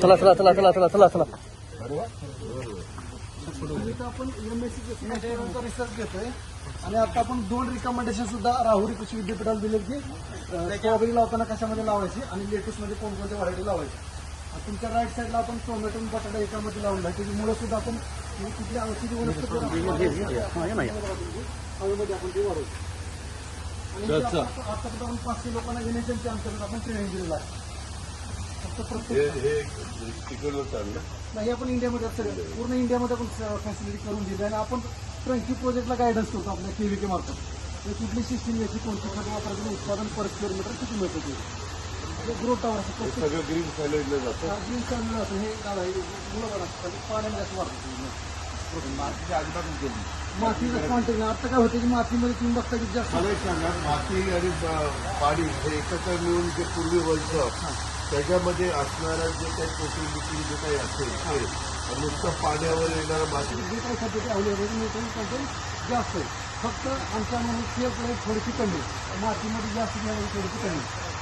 चला चला चला चला चला चला चला. आपण एमएससी रिसर्च घेतोय आणि आता आपण दोन रिकमेंडेशन सुद्धा राहुरी कृषी विद्यापीठाला दिले की स्ट्रॉबेरी लावताना कशामध्ये लावायची आणि लेटेस्टमध्ये कोणकोणत्या व्हरायटी लावायची तुमच्या राईट साईडला आपण टोमॅटो बटाटा एकामध्ये लावला त्याची मुळं सुद्धा आपण कुठल्या औषधी वनस्पती आपण ते वाढवतो आतापर्यंत पाचशे लोकांना अंतर्गत आपण ट्रेनिंग दिलेलं आहे. हे हे नाही आपण इंडियामध्ये पूर्ण इंडियामध्ये आपण फॅसिलिटी करून दिली आणि आपण ट्रंकी प्रोजेक्टला गायडन्स करतो आपल्या केव्हीके मार्फत. कुठली सिस्टीम याची कोणती खत वापरायचं उत्पादन पर किलोमीटर किती मिळतं ते? ग्रो टावर ग्रीन सॅलडलं जातं. ग्रीन चाललं असं हे गाव आहे मुलं पाण्यामध्ये असं वाढतं. मातीच्या अजिबातच गेली मातीचं आता काय होतं की मातीमध्ये तुम्ही बघता की जास्त मला एक सांगा माती आणि ब- पाणी हे एकत्र मिळून जे पूर्वी व्हायचं त्याच्यामध्ये असणारं जे काही बिटीन जे काही असेल ते नुसतं पाण्यावर येणारं माती. जे काही ते अवेलेबल कंटेंट जास्त आहे. फक्त आमच्या प्लेट थोडीशी कमी आहे. मातीमध्ये जास्त घ्यायला थोडीशी कमी आहे.